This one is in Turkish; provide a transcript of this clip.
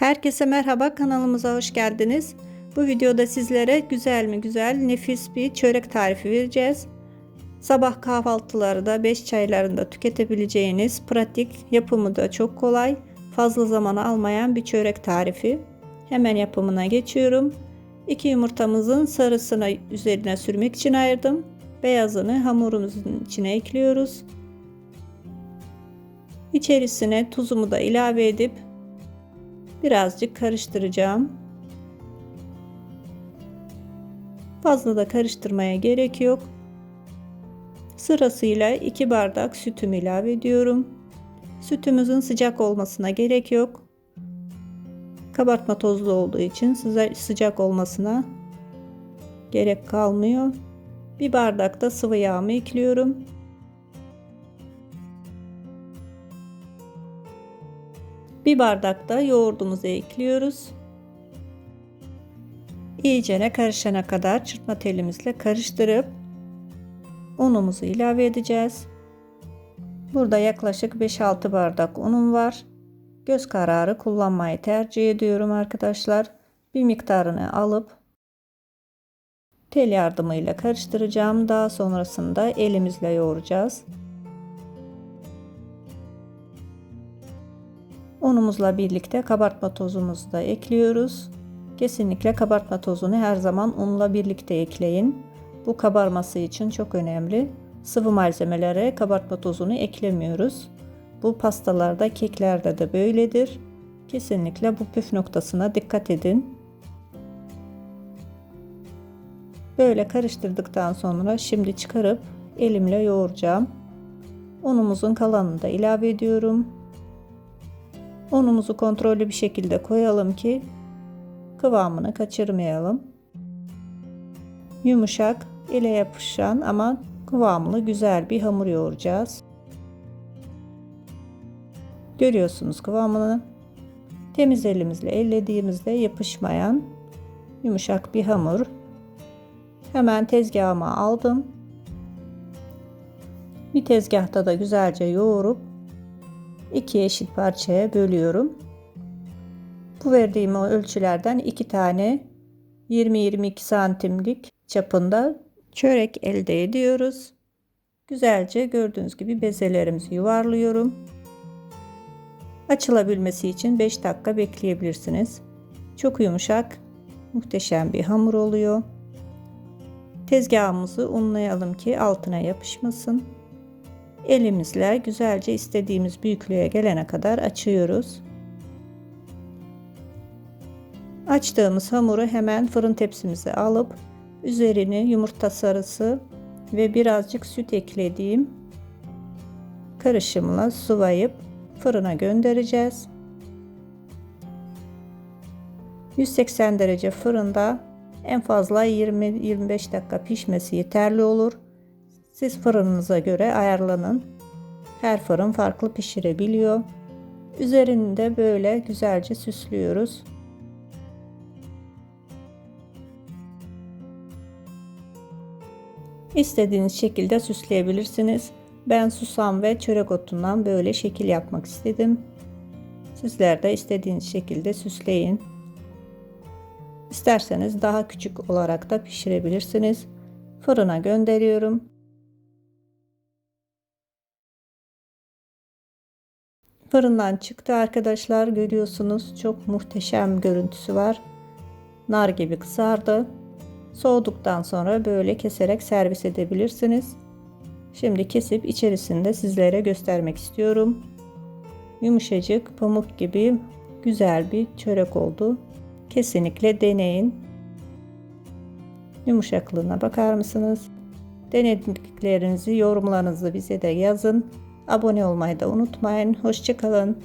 Herkese merhaba kanalımıza hoş geldiniz. Bu videoda sizlere güzel mi güzel nefis bir çörek tarifi vereceğiz. Sabah kahvaltılarda 5 çaylarında tüketebileceğiniz pratik yapımı da çok kolay fazla zaman almayan bir çörek tarifi. Hemen yapımına geçiyorum. 2 yumurtamızın sarısını üzerine sürmek için ayırdım. Beyazını hamurumuzun içine ekliyoruz. İçerisine tuzumu da ilave edip birazcık karıştıracağım. Fazla da karıştırmaya gerek yok. Sırasıyla 2 bardak sütümü ilave ediyorum. Sütümüzün sıcak olmasına gerek yok. Kabartma tozlu olduğu için sıcak olmasına gerek kalmıyor. Bir bardak da sıvı yağımı ekliyorum. Bir bardak da yoğurdumuzu ekliyoruz. İyicene karışana kadar çırpma telimizle karıştırıp unumuzu ilave edeceğiz. Burada yaklaşık 5-6 bardak unum var. Göz kararı kullanmayı tercih ediyorum arkadaşlar. Bir miktarını alıp tel yardımıyla karıştıracağım. Daha sonrasında elimizle yoğuracağız. Unumuzla birlikte kabartma tozumuzu da ekliyoruz. Kesinlikle kabartma tozunu her zaman unla birlikte ekleyin. Bu kabarması için çok önemli. Sıvı malzemelere kabartma tozunu eklemiyoruz. Bu pastalarda, keklerde de böyledir. Kesinlikle bu püf noktasına dikkat edin. Böyle karıştırdıktan sonra şimdi çıkarıp elimle yoğuracağım. Unumuzun kalanını da ilave ediyorum. Unumuzu kontrollü bir şekilde koyalım ki kıvamını kaçırmayalım. Yumuşak, ele yapışan ama kıvamlı güzel bir hamur yoğuracağız. Görüyorsunuz kıvamını. Temiz elimizle ellediğimizde yapışmayan yumuşak bir hamur. Hemen tezgahıma aldım. Bir tezgahta da güzelce yoğurup iki eşit parçaya bölüyorum. Bu verdiğim ölçülerden iki tane 20-22 santimlik çapında çörek elde ediyoruz. Güzelce gördüğünüz gibi bezelerimizi yuvarlıyorum. Açılabilmesi için 5 dakika bekleyebilirsiniz. Çok yumuşak, muhteşem bir hamur oluyor. Tezgahımızı unlayalım ki altına yapışmasın. Elimizle güzelce istediğimiz büyüklüğe gelene kadar açıyoruz. Açtığımız hamuru hemen fırın tepsimize alıp üzerine yumurta sarısı ve birazcık süt eklediğim karışımla sıvayıp fırına göndereceğiz. 180 derece fırında en fazla 20-25 dakika pişmesi yeterli olur. Siz fırınınıza göre ayarlanın. Her fırın farklı pişirebiliyor. Üzerinde böyle güzelce süslüyoruz. İstediğiniz şekilde süsleyebilirsiniz. Ben susam ve çörek otundan böyle şekil yapmak istedim. Sizler de istediğiniz şekilde süsleyin. İsterseniz daha küçük olarak da pişirebilirsiniz. Fırına gönderiyorum. Fırından çıktı arkadaşlar görüyorsunuz. Çok muhteşem görüntüsü var. Nar gibi kızardı. Soğuduktan sonra böyle keserek servis edebilirsiniz. Şimdi kesip içerisinde sizlere göstermek istiyorum. Yumuşacık pamuk gibi güzel bir çörek oldu. Kesinlikle deneyin. Yumuşaklığına bakar mısınız? Denediklerinizi, yorumlarınızı bize de yazın. Abone olmayı da unutmayın. Hoşçakalın.